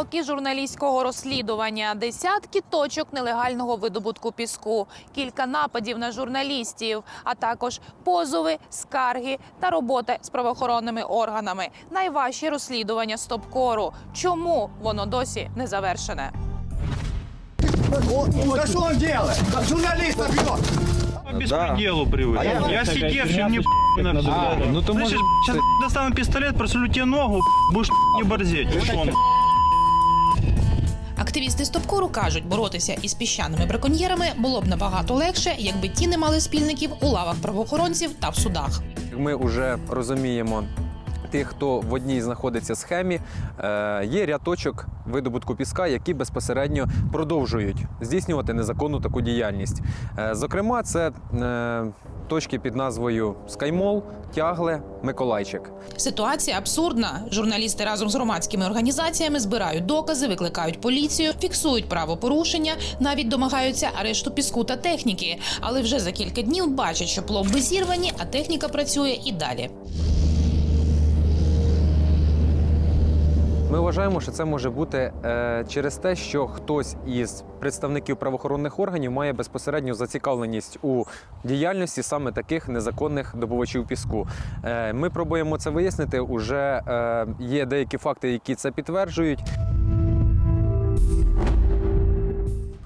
роки журналістського розслідування, десятки точок нелегального видобутку піску, кілька нападів на журналістів, а також позови, скарги та роботи з правоохоронними органами. Найважчі розслідування стопкору. Чому воно досі не завершене? Да что он делает? Журналиста бьет! По беспределу привык. я сидевший, мне на все. ну то Слышишь, может, сейчас достану пистолет, просулю тебе ногу, будешь не борзеть. Ушел. Активісти стопкору кажуть, боротися із піщаними браконьєрами було б набагато легше, якби ті не мали спільників у лавах правоохоронців та в судах. Ми вже розуміємо. Тих, хто в одній знаходиться схемі, е, є ряд точок видобутку піска, які безпосередньо продовжують здійснювати незаконну таку діяльність. Е, Зокрема, це е, точки під назвою Скаймол, Тягле, Миколайчик. Ситуація абсурдна. Журналісти разом з громадськими організаціями збирають докази, викликають поліцію, фіксують правопорушення, навіть домагаються арешту піску та техніки. Але вже за кілька днів бачать, що пломби зірвані, а техніка працює і далі. Ми вважаємо, що це може бути е, через те, що хтось із представників правоохоронних органів має безпосередню зацікавленість у діяльності саме таких незаконних добувачів піску. Е, ми пробуємо це вияснити. Уже е, є деякі факти, які це підтверджують.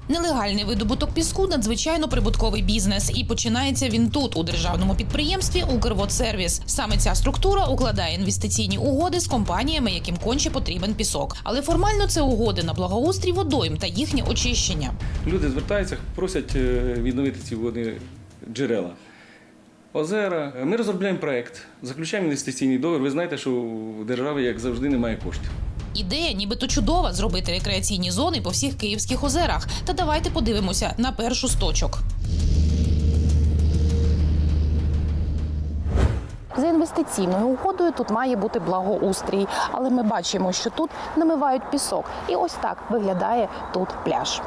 Нелегальний видобуток піску надзвичайно прибутковий бізнес, і починається він тут, у державному підприємстві Укрводсервіс. Саме ця структура укладає інвестиційні угоди з компаніями, яким конче потрібен пісок. Але формально це угоди на благоустрій водойм та їхнє очищення. Люди звертаються, просять е, відновити ці водні джерела. Озера. Ми розробляємо проект, заключаємо інвестиційний договір. Ви знаєте, що у держави, як завжди, немає коштів. Ідея, нібито чудова, зробити рекреаційні зони по всіх київських озерах. Та давайте подивимося на першу з точок. За інвестиційною угодою тут має бути благоустрій, але ми бачимо, що тут намивають пісок. І ось так виглядає тут пляж.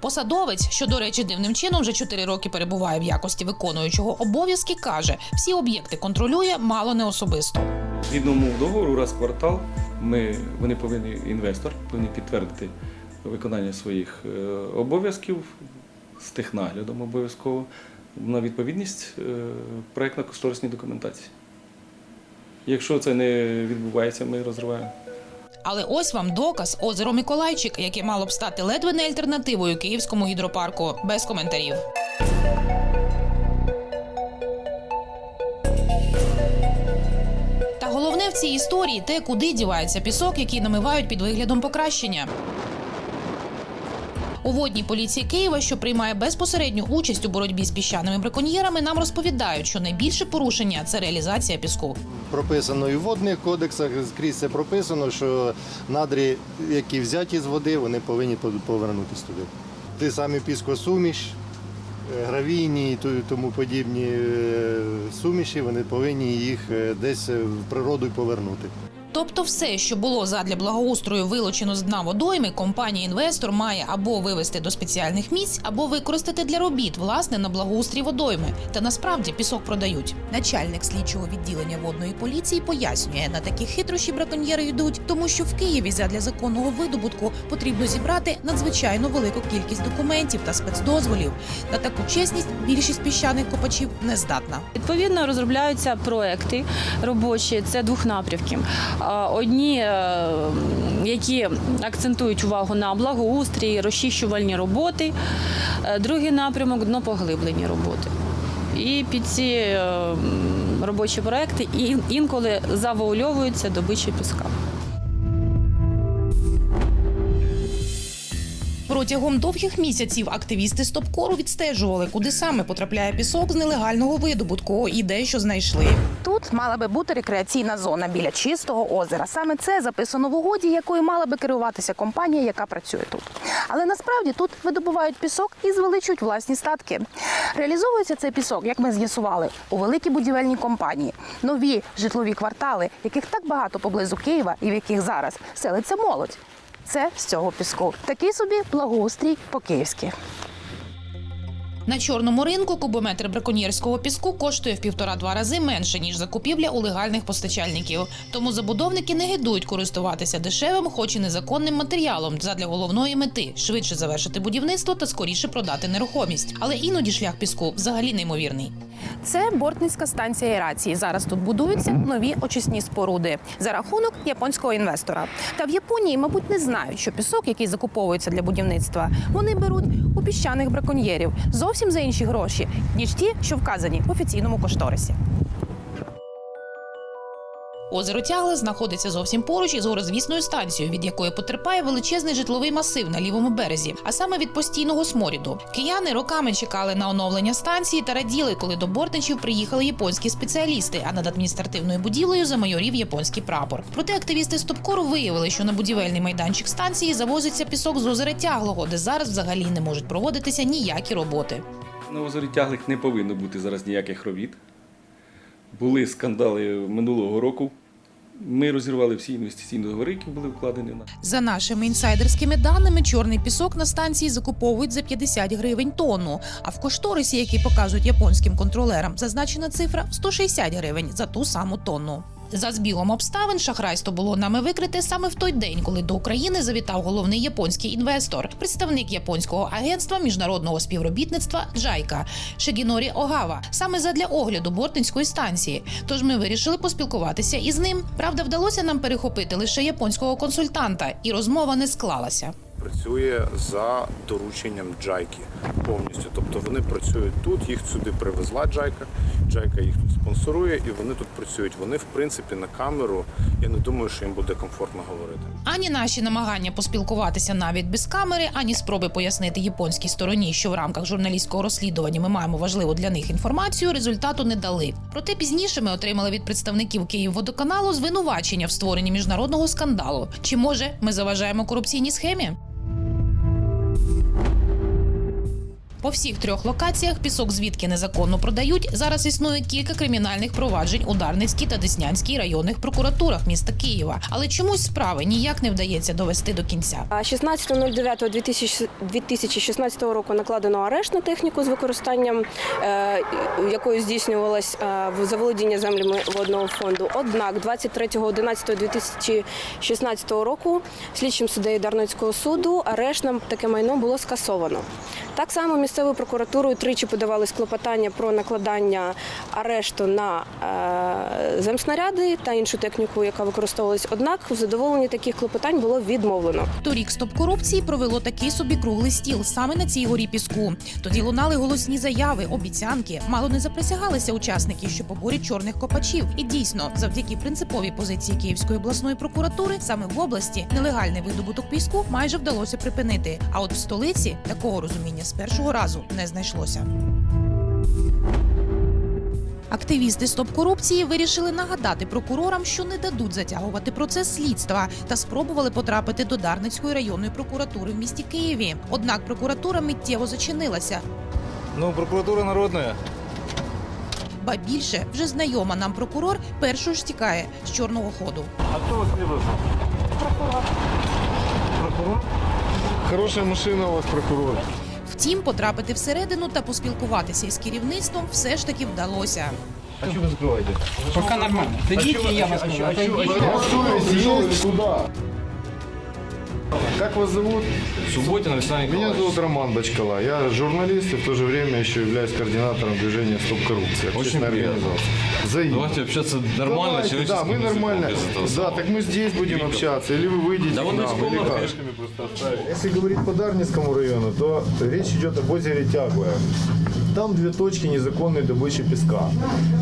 Посадовець, що, до речі, дивним чином вже 4 роки перебуває в якості виконуючого обов'язки, каже, всі об'єкти контролює мало не особисто. Згідно умов договору, раз в квартал ми, вони повинні, інвестор повинні підтвердити виконання своїх е, обов'язків з технаглядом обов'язково на відповідність е, проєктно-кошторисній документації. Якщо це не відбувається, ми розриваємо. Але ось вам доказ озеро Миколайчик, яке мало б стати ледве не альтернативою київському гідропарку, без коментарів. Цій історії те, куди дівається пісок, який намивають під виглядом покращення. У водній поліції Києва, що приймає безпосередню участь у боротьбі з піщаними браконьєрами, нам розповідають, що найбільше порушення це реалізація піску. прописано і в водних кодексах, скрізь це прописано, що надрі, які взяті з води, вони повинні повернутися туди. Ті самі піскосуміш, гравійні і тому подібні е, суміші, вони повинні їх е, десь в природу повернути. Тобто, все, що було задля благоустрою вилучено з дна водойми, компанія-інвестор має або вивести до спеціальних місць, або використати для робіт власне на благоустрій водойми. Та насправді пісок продають. Начальник слідчого відділення водної поліції пояснює, на такі хитрощі браконьєри йдуть, тому що в Києві задля законного видобутку потрібно зібрати надзвичайно велику кількість документів та спецдозволів. На таку чесність більшість піщаних копачів не здатна. Відповідно, розробляються проекти робочі. Це двох напрямків. Одні, е, які акцентують увагу на благоустрій, розчищувальні роботи. Е, Другий напрямок днопоглиблені роботи. І під ці е, робочі проекти інколи завуальовуються добичі піска. Протягом довгих місяців активісти стопкору відстежували, куди саме потрапляє пісок з нелегального видобутку і дещо знайшли. Тут мала би бути рекреаційна зона біля чистого озера. Саме це записано в угоді, якою мала би керуватися компанія, яка працює тут. Але насправді тут видобувають пісок і звеличують власні статки. Реалізовується цей пісок, як ми з'ясували, у великі будівельні компанії, нові житлові квартали, яких так багато поблизу Києва і в яких зараз селиться молодь. Це з цього піску. Такий собі благоустрій по-київськи. На чорному ринку кубометр браконьєрського піску коштує в півтора-два рази менше ніж закупівля у легальних постачальників. Тому забудовники не гидують користуватися дешевим, хоч і незаконним матеріалом задля головної мети швидше завершити будівництво та скоріше продати нерухомість. Але іноді шлях піску взагалі неймовірний. Це бортницька станція Рації. Зараз тут будуються нові очисні споруди за рахунок японського інвестора. Та в Японії, мабуть, не знають, що пісок, який закуповується для будівництва, вони беруть у піщаних браконьєрів зовсім за інші гроші, ніж ті, що вказані в офіційному кошторисі. Озеро Тягле знаходиться зовсім поруч із горозвісною станцією, від якої потерпає величезний житловий масив на лівому березі, а саме від постійного сморіду. Кияни роками чекали на оновлення станції та раділи, коли до бортничів приїхали японські спеціалісти, а над адміністративною будівлею замайорів японський прапор. Проте активісти Стопкору виявили, що на будівельний майданчик станції завозиться пісок з озера Тяглого, де зараз взагалі не можуть проводитися ніякі роботи. На озері Тяглик не повинно бути зараз ніяких робіт. Були скандали минулого року. Ми розірвали всі інвестиційні договори, які були вкладені на. За нашими інсайдерськими даними, чорний пісок на станції закуповують за 50 гривень тонну. А в кошторисі, який показують японським контролерам, зазначена цифра в 160 гривень за ту саму тонну. За збігом обставин шахрайство було нами викрите саме в той день, коли до України завітав головний японський інвестор, представник японського агентства міжнародного співробітництва Джайка Шегінорі Огава, саме задля огляду бортницької станції. Тож ми вирішили поспілкуватися із ним. Правда, вдалося нам перехопити лише японського консультанта, і розмова не склалася. Працює за дорученням Джайки повністю. Тобто вони працюють тут, їх сюди привезла Джайка. Джайка їх тут спонсорує, і вони тут працюють. Вони, в принципі, на камеру. Я не думаю, що їм буде комфортно говорити. Ані наші намагання поспілкуватися навіть без камери, ані спроби пояснити японській стороні, що в рамках журналістського розслідування ми маємо важливу для них інформацію, результату не дали. Проте пізніше ми отримали від представників Київводоканалу звинувачення в створенні міжнародного скандалу. Чи може ми заважаємо корупційній схемі? По всіх трьох локаціях пісок звідки незаконно продають. Зараз існує кілька кримінальних проваджень у Дарницькій та Деснянській районних прокуратурах міста Києва. Але чомусь справи ніяк не вдається довести до кінця. А 16.09.2016 року накладено арешт на техніку з використанням е, якою здійснювалось е, заволодіння землями водного фонду. Однак 23.11.2016 року слідчим суддею Дарницького суду арешт на таке майно було скасовано. Так само місцевою прокуратурою тричі подавались клопотання про накладання арешту на е, земснаряди та іншу техніку, яка використовувалась. Однак у задоволенні таких клопотань було відмовлено. Торік стоп корупції провело такий собі круглий стіл саме на цій горі піску. Тоді лунали голосні заяви, обіцянки. Мало не заприсягалися учасники, що поборють чорних копачів. І дійсно, завдяки принциповій позиції Київської обласної прокуратури, саме в області нелегальний видобуток піску майже вдалося припинити. А от в столиці такого розуміння з першого разу не знайшлося. Активісти стоп корупції вирішили нагадати прокурорам, що не дадуть затягувати процес слідства та спробували потрапити до Дарницької районної прокуратури в місті Києві. Однак прокуратура миттєво зачинилася. Ну, прокуратура народная. Ба більше вже знайома нам прокурор першою ж тікає з чорного ходу. А кто вас привез? Прокурор. Прокурор? Хороша машина у вас, прокурор. Втім, потрапити всередину та поспілкуватися із керівництвом все ж таки вдалося. А что вы закрываете? Пока нормально. тоді я вас скажу. Куда? Как вас зовут? Субботин Александр Меня Николаевич. зовут Роман Бочкала. Я журналист и в то же время еще являюсь координатором движения «Стоп коррупции». Общественная приятно. организация. Взаимно. Давайте общаться нормально, Давайте, человеческим Да, мы языком, нормально. без этого Да, слова. так мы здесь будем общаться, или вы выйдете Да к вон нам, из или комнаты как? пешками просто оставить. Если говорить по Дарницкому району, то речь идет об озере Тяглое. Там две точки незаконной добычи песка.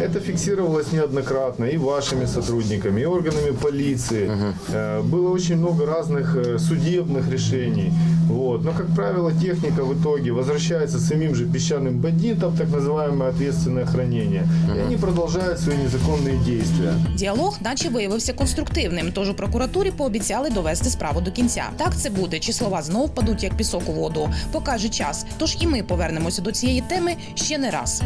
Это фиксировалось неоднократно и вашими сотрудниками, и органами полиции. Э, Было очень много разных э, судебных решений. Вот. Но, как правило, техника в итоге возвращается самим же песчаным бандитам, так называемое ответственное хранение. И они продолжают свои незаконные действия. Діалог, наче виявився конструктивним, тож у прокуратурі пообіцяли довести справу до кінця. Так це буде, чи слова знов впадуть як пісок у воду. Покаже час. Тож і ми повернемося до цієї теми ще не раз.